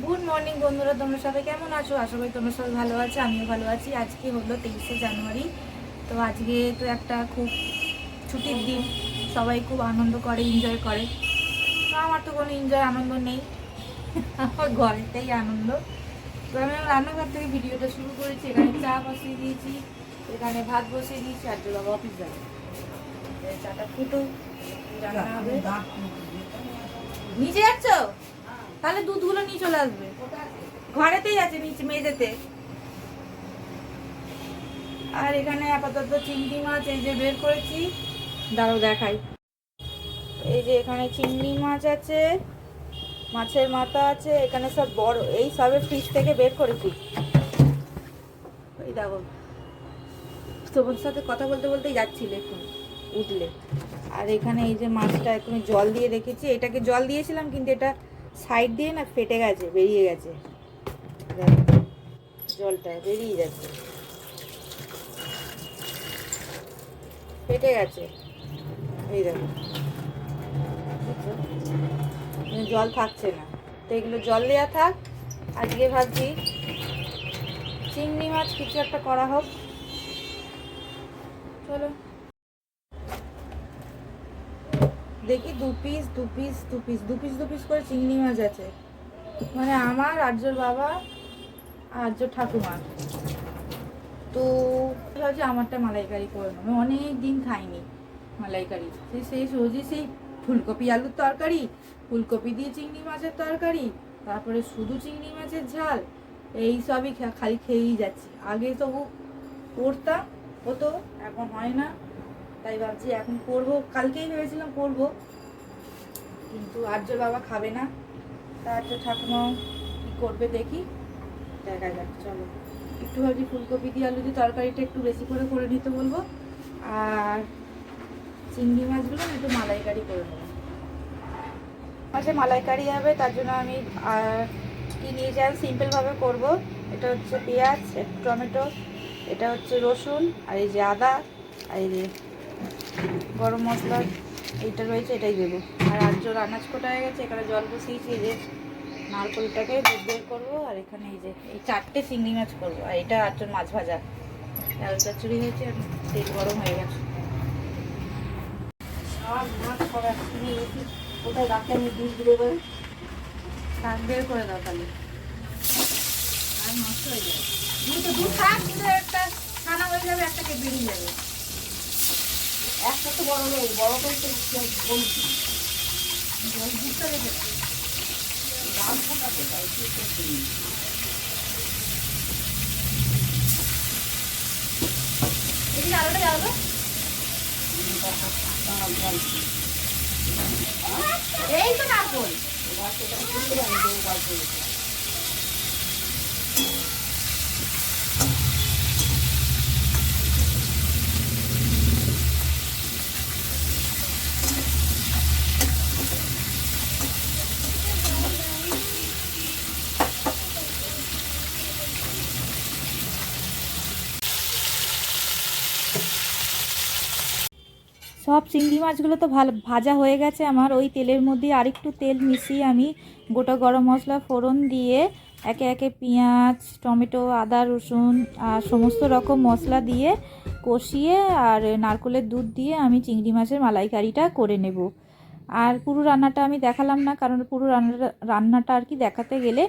Good morning বন্ধুরা তোমরা সবাই কেমন আছো? আশা করি তোমরা সবাই ভালো আছো আমিও ভালো আছি। আজকে হলো তেইশে জানুয়ারি। তো আজকে তো একটা খুব ছুটির দিন। সবাই খুব আনন্দ করে এনজয় করে। তো আমার তো কোনো এনজয় আনন্দ নেই। আমার ঘরেতেই আনন্দ। তো আমি আমার রান্নাঘর থেকে ভিডিওটা শুরু করেছি। এখানে চা বসিয়ে দিয়েছি এখানে ভাত বসিয়ে দিয়েছি আর বাবা অফিস যাবে চাটা ফুটো রান্না হবে। নিচে যাচ্ছ? তাহলে দুধগুলো নিয়ে চলে আসবে। ঘরেতেই আছে নিচে মেঝেতে। আর এখানে আপাতত চিংড়ি মাছ এই যে বের করেছি। দাঁড়াও দেখাই। এই যে এখানে চিংড়ি মাছ আছে, মাছের মাথা আছে, এখানে সব বড়, এই সবে ফ্রিজ থেকে বের করেছি। এই দেখো তোমার সাথে কথা বলতে বলতেই যাচ্ছিলে এখন উঠলে। আর এখানে এই যে মাছটা এখন জল দিয়ে রেখেছি, এটাকে জল দিয়েছিলাম কিন্তু এটা সাইড দিয়ে না ফেটে গেছে, বেরিয়ে গেছে। জলটা বেরিয়ে যাচ্ছে। ফেটে গেছে। এই দেখো। মানে জল থাকছে না। তো এগুলো জল দেওয়া থাক। আজকে ভাবছি চিংড়ি মাছ কিছু একটা করা হোক। চলো। দেখি দু পিস দু পিস দু পিস দু পিস দু পিস করে চিংড়ি মাছ আছে। মানে আমার, আর্যর বাবা, আর্য ঠাকুমার তো ভাবছি আমারটা মালাইকারি করে নেব। আমি অনেক দিন খাইনি মালাইকারি। সেই সেই রোজই সেই ফুলকপি আলুর তরকারি, ফুলকপি দিয়ে চিংড়ি মাছের তরকারি, তারপরে শুধু চিংড়ি মাছের ঝাল, এই সবই খালি খেয়েই যাচ্ছি। আগে তবু করতাম হতো এখন হয় না। তাই ভাবছি এখন করব, কালকেই ভেবেছিলাম করব। কিন্তু আর্য বাবা খাবে না। তা আর্য ঠাকুমাও কী করবে দেখি। দেখা যাক, চলো। একটু ভাবছি ফুলকপি দিয়ে আলু দিয়ে তরকারিটা একটু বেশি করে করে নিতে বলব। আর চিংড়ি মাছগুলো একটু মালাইকারি করে নেব। মাঝে মালাইকারি হবে, তার জন্য আমি কি নিয়ে যাই সিম্পলভাবে করব। এটা হচ্ছে পেঁয়াজ টমেটো, এটা হচ্ছে রসুন, আর এই যে আদা, আর এই যে গরম মশলা এইটা রয়েছে এটাই দেবো। আর আর্যর আনাজ কোটা হয়ে গেছে এখানে জল বসিয়েছি এই যে নারকলটাকে দুধ বের করব আর এখানে এই যে এই চারটে চিংড়ি মাছ করব আর এটা আর্যর মাছ ভাজা। ডাল চচ্চড়ি হয়েছে আর তেল গরম হয়ে গেছে। সব মাছ রেখে কোথায় রাখতে আমি দুধ দিলে বলে শাক বের করে দাও তাহলে। আর নষ্ট হয়ে যাবে। দুধ তো দুধ থাক কিন্তু একটা খানা হয়ে যাবে একটাকে বেরিয়ে যাবে। একটা তো বড় নেই বড় তো বলছি দুধটা রেখে দাও দাম ফোটাতে দাও একটু একটু এদিকে আলোটা যাও এই তো নারকল সব চিংড়ি মাছগুলো তো ভালো, ভাজা হয়ে গেছে। আমার ওই তেলের মধ্যে আরেকটু তেল মিশিয়ে আমি গোটা গরম মশলা, ফোড়ন দিয়ে একে একে পেঁয়াজ, টমেটো, আদা, রসুন আর সমস্ত রকম মশলা দিয়ে কষিয়ে আর নারকলের দুধ দিয়ে আমি চিংড়ি মাছের মালাইকারিটা করে নেব। আর পুরো রান্নাটা আমি দেখালাম না, কারণ পুরো রান্নাটা রান্নাটা আর কি দেখাতে গেলে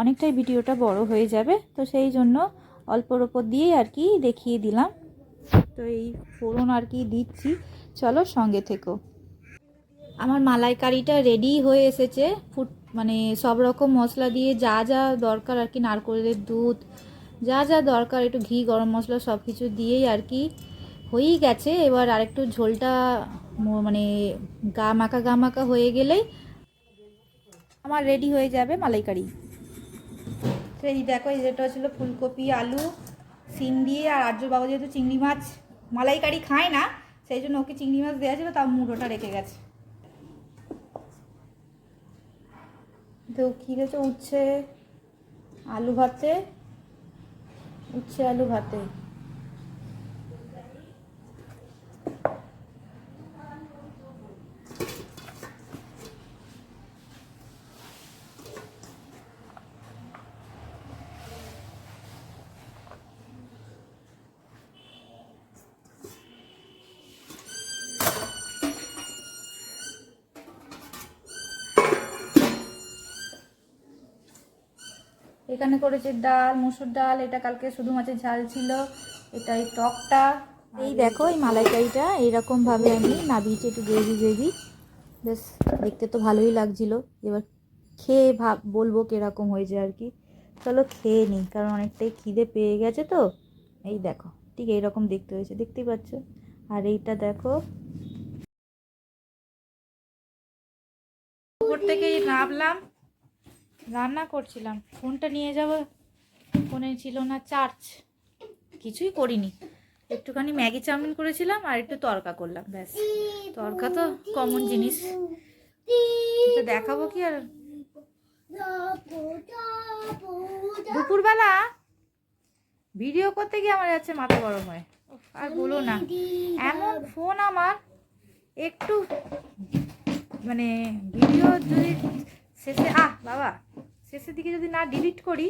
অনেকটাই ভিডিওটা বড় হয়ে যাবে। তো সেই জন্য অল্পর ওপর দিয়েই আর কি দেখিয়ে দিলাম। তো এই ফোড়ন আর কি দিচ্ছি। চলো সঙ্গে থেকো। আমার মালাইকারিটা রেডি হয়ে এসেছে। ফুট মানে সব রকম মশলা দিয়ে যা যা দরকার আর কি, নারকলের দুধ, যা যা দরকার, একটু ঘি, গরম মশলা সব কিছু দিয়েই আর কি হয়েই গেছে। এবার আরেকটু ঝোলটা মানে গা মাখা গা মাখা হয়ে গেলেই আমার রেডি হয়ে যাবে মালাইকারি। এই দেখো যেটা ছিল ফুলকপি, আলু, সিম দিয়ে আর আর্য যেহেতু চিংড়ি মাছ মালাইকারি খায় না সেই জন্য ওকে চিংড়ি মাছ দেওয়া ছিল তাও মুড়োটা রেখে গেছে। তো কী গেছে উচ্ছে, আলু ভাতে উঠছে আলু ভাতে। এখানে করেছে ডাল মসুর ডাল এটা কালকে শুধু মাছের ঝাল ছিল এটা এই টকটা। এই দেখো এই মালাইকারিটা এইরকম ভাবে আমি নাবিয়েছি একটু গ্রেভি গ্রেভি। বেশ দেখতে তো ভালোই লাগছিল। এবার খেয়ে ভাব বলব কীরকম হয়েছে আর কি। চলো খেয়ে নিই কারণ অনেকটাই খিদে পেয়ে গেছে তো। এই দেখো ঠিক এইরকম দেখতে হয়েছে দেখতেই পাচ্ছ। আর এইটা দেখো। উপর থেকে নামলাম রান্না করছিলাম। ফোনটা নিয়ে যাব। ফোনে ছিল না চার্জ কিছুই করিনি। একটুখানি ম্যাগি চাউমিন করেছিলাম আর একটু তরকা করলাম, ব্যাস। তরকা তো কমন জিনিস। দেখাবো কি আর? দুপুরবেলা ভিডিও করতে গিয়ে আমার যাচ্ছে মাথা গরম হয়। আর বলো না, এমন ফোন আমার একটু মানে ভিডিও যদি শেষে আহ বাবা শেষের দিকে যদি না ডিলিট করি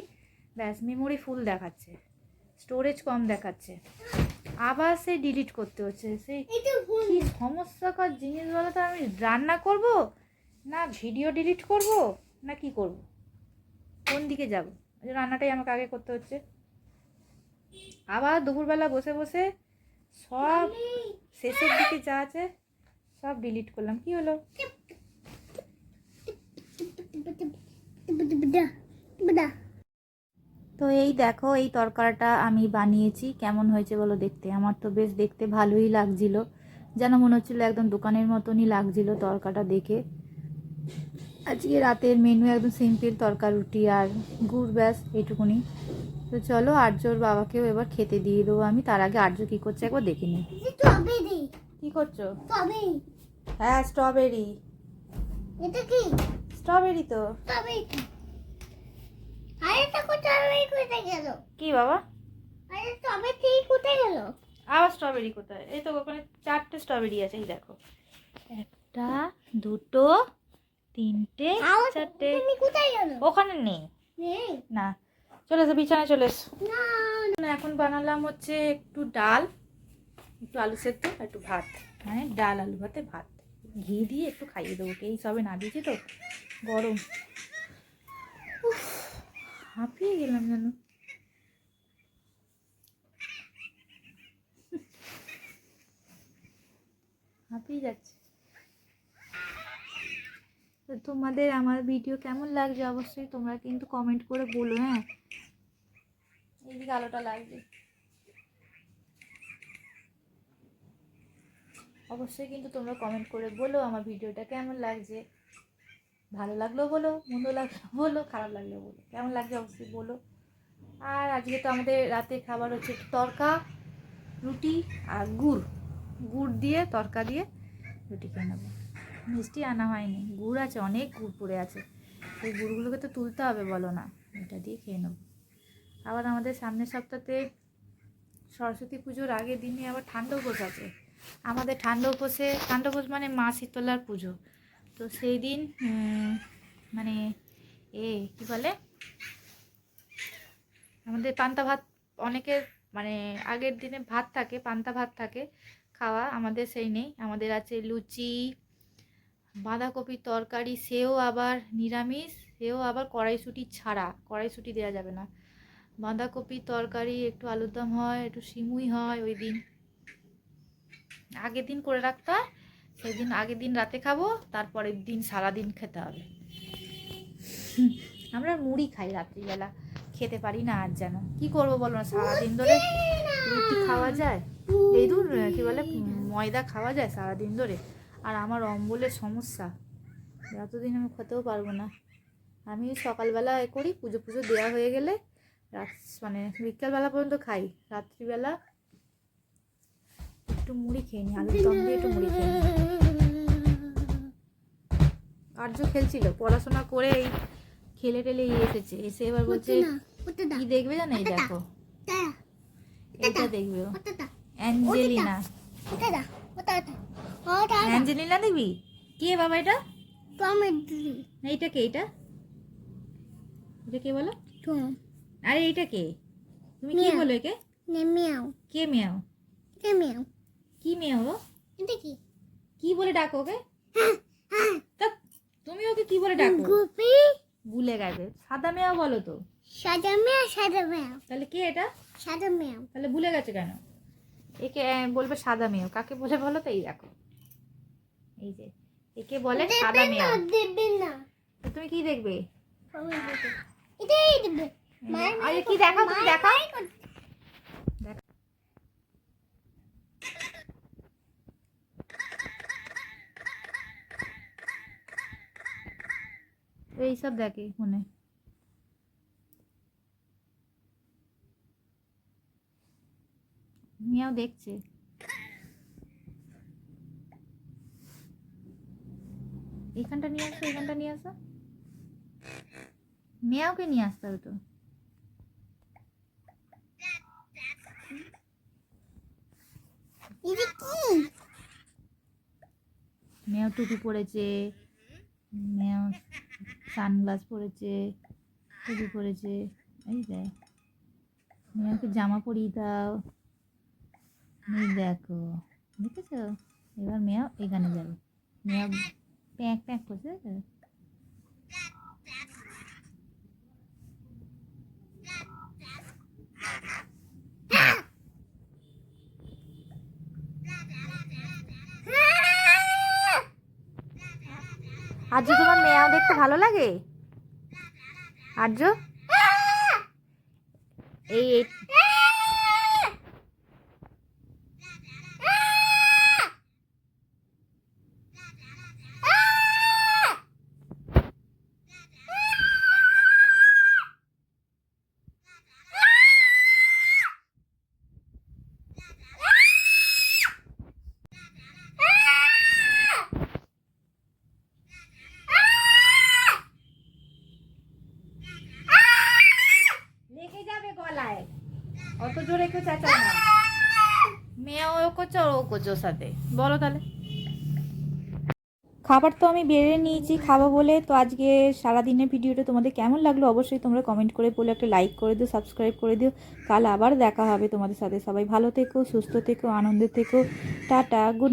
ব্যাস মেমোরি ফুল দেখাচ্ছে স্টোরেজ কম দেখাচ্ছে। আবার সে ডিলিট করতে হচ্ছে সেই কি সমস্যাকর জিনিস বলো তো আমি রান্না করব না ভিডিও ডিলিট করব না কি করব? কোন দিকে যাব? রান্নাটাই আমাকে আগে করতে হচ্ছে। আবার দুপুরবেলা বসে বসে সব শেষের দিকে যা আছে সব ডিলিট করলাম। কি হলো তো এই দেখো এই তরকারিটা আমি বানিয়েছি। কেমন হয়েছে বলো দেখতে? আমার তো বেশ দেখতে ভালোই লাগছিল। যেন মনে হচ্ছিল একদম দোকানের মতনই লাগছিল তরকাটা দেখে। আজকে রাতের মেনু একদম সিম্পল তরকা রুটি আর গুড় ব্যাস এটুকুনি। তো চলো আর্যর বাবাকেও এবার খেতে দিয়ে দেবো আমি। তার আগে আর্য কী করছে একবার দেখে নিই কী করছ? হ্যাঁ স্ট্রবেরি এটা কি? স্ট্রবেরি তো। স্ট্রবেরি কোথায় গেল? কি বাবা? আরে স্ট্রবেরি কোথায় গেল? আবার স্ট্রবেরি কোথায়? এই তো ওখানে চারটে স্ট্রবেরি আছে এই দেখো। একটা দুটো তিনটে চারটে। কোথায় গেল? ওখানে নেই। নেই? না। চলে এসো বিছানায় চলে এসো। না না, এখন বানালাম হচ্ছে একটু ডাল একটু আলু সেদ্ধ একটু ভাত। মানে ডাল আলু ভাতে ভাত। ঘি দিয়ে একটু খাইয়ে দেবো এই সবে না দিয়েছি তো। গরম। হাঁপিয়ে গেলাম যেন। হাঁপিয়ে যাচ্ছে। তো তোমাদের আমার ভিডিও কেমন লাগছে অবশ্যই তোমরা কিন্তু কমেন্ট করে বলো হ্যাঁ? এইদিকে আলোটা লাগবে। অবশ্যই কিন্তু তোমরা কমেন্ট করে বলো আমার ভিডিওটা কেমন লাগছে। ভালো লাগলেও বলো, মন্দ লাগলেও বলো, খারাপ লাগলেও বলো, কেমন লাগছে অবশ্যই বলো। আর আজকে তো আমাদের রাতে খাবার হচ্ছে তরকা, রুটি আর গুড়। গুড় দিয়ে, তরকা দিয়ে রুটি খেয়ে নেব। মিষ্টি আনা হয়নি, গুড় আছে, অনেক গুড় পড়ে আছে। সেই গুড়গুলোকে তো তুলতে হবে, বলো না। এটা দিয়ে খেয়ে নেব। আবার আমাদের সামনের সপ্তাহে সরস্বতী পুজোর আগের দিনে আবার ঠান্ডা উপোস আছে। আমাদের ঠান্ডা উপোসে ঠান্ডা উপোস মানে মা শীতলার পুজো। তো সেই দিন মানে এ কি বলে? আমাদের পান্তা ভাত অনেকের মানে আগের দিনে ভাত থাকে পান্তা ভাত থাকে খাওয়া আমাদের সেই নেই। আমাদের আছে লুচি বাঁধাকপির তরকারি সেও আবার নিরামিষ সেও আবার কড়াইশুঁটি ছাড়া কড়াইশুঁটি দেওয়া যাবে না। বাঁধাকপির তরকারি একটু আলুর দম হয় একটু সিমুই হয় ওই দিন। আগের দিন করে রাখতে হয়। সেই দিন আগের দিন রাতে খাব, তারপরের দিন সারাদিন খেতে হবে। আমরা মুড়ি খাই রাত্রিবেলা, খেতে পারি না আর যেন। কি করব বলো না, সারাদিন ধরে রুটি খাওয়া যায়, এই দূর কি বলে ময়দা খাওয়া যায় সারাদিন ধরে, আর আমার অম্বলের সমস্যা। এতদিন আমি খেতেও পারব না। আমি সকালবেলা করি পুজো পুজো দেওয়া হয়ে গেলে, রাত মানে বিকালবেলা পর্যন্ত খাই, রাত্রিবেলা একটু মুড়ি খেয়ে নিই আলুর দম দিয়ে একটু মুড়ি খেয়ে নিই আর্য খেলছিল পড়াশোনা করে এই খেলে টেলে এসেছে এসে এবার বলছে না কি দেখবে জানো এই দেখো? তা এইটা দেখবে অ্যাঞ্জেলিনা। ওটা দা ওটা দা ওটা অ্যাঞ্জেলিনা দেখবি কে বাবা এটা? এইটা কে এটা এটা কে বলো? আরে এইটা কে? তুমি কি বলো একে? নে মিয়াও। কে মেয়াও? কে মিয়াও? কি মেয়ে ও? এটা কি? কি বলে ডাকো ওকে? তা তুমি ওকে কি বলে ডাকো? গুপি। ভুলে গেছে। সাদা মেয়াও বলো তো। সাদা মেয়াও সাদা মেয়াও তাহলে কি এটা? সাদা মেয়াও তাহলে ভুলে গেছে কেন? একে বলবে সাদা মেয়ে। কাকে বলে বলো তো? এই দেখো। এই যে একে বলে সাদা মেয়ে। দেবেন না। তুমি কি দেখবে? আরে কি দেখাও তুমি দেখাও। এইসব দেখে ফোনে মিয়াও দেখছে। এখানটা নিয়ে আসো এখানটা নিয়ে আসো। মেয়াওকে নিয়ে আসতে হবে তো। মেয়াও টুপি পরেছে। মেয়াও সানগ্লাস পরেছে টুপি পরেছে, এই দেখ। মেয়াকে জামা পরিয়ে দাও। দেখো, দেখেছ? এবার মেয়া এখানে যাবে। মেয়া প্যাক প্যাক করছে, দেখেছ? আর্য তোমার মেয়াও দেখতে ভালো লাগে? আর্য? এই অত জোরে কেউ চেঁচায় না। মেয়ে ও করছে ও করছে ওর সাথে। বলো তাহলে। খাবার তো আমি বেড়ে নিয়েছি খাব বলে। তো আজকে সারাদিনের ভিডিওটা তোমাদের কেমন লাগল অবশ্যই তোমরা কমেন্ট করে বলে একটা লাইক করে দিও সাবস্ক্রাইব করে দিও। কাল আবার দেখা হবে তোমাদের সাথে। সবাই ভালো থেকো সুস্থ থেকো আনন্দে থেকো। Tata good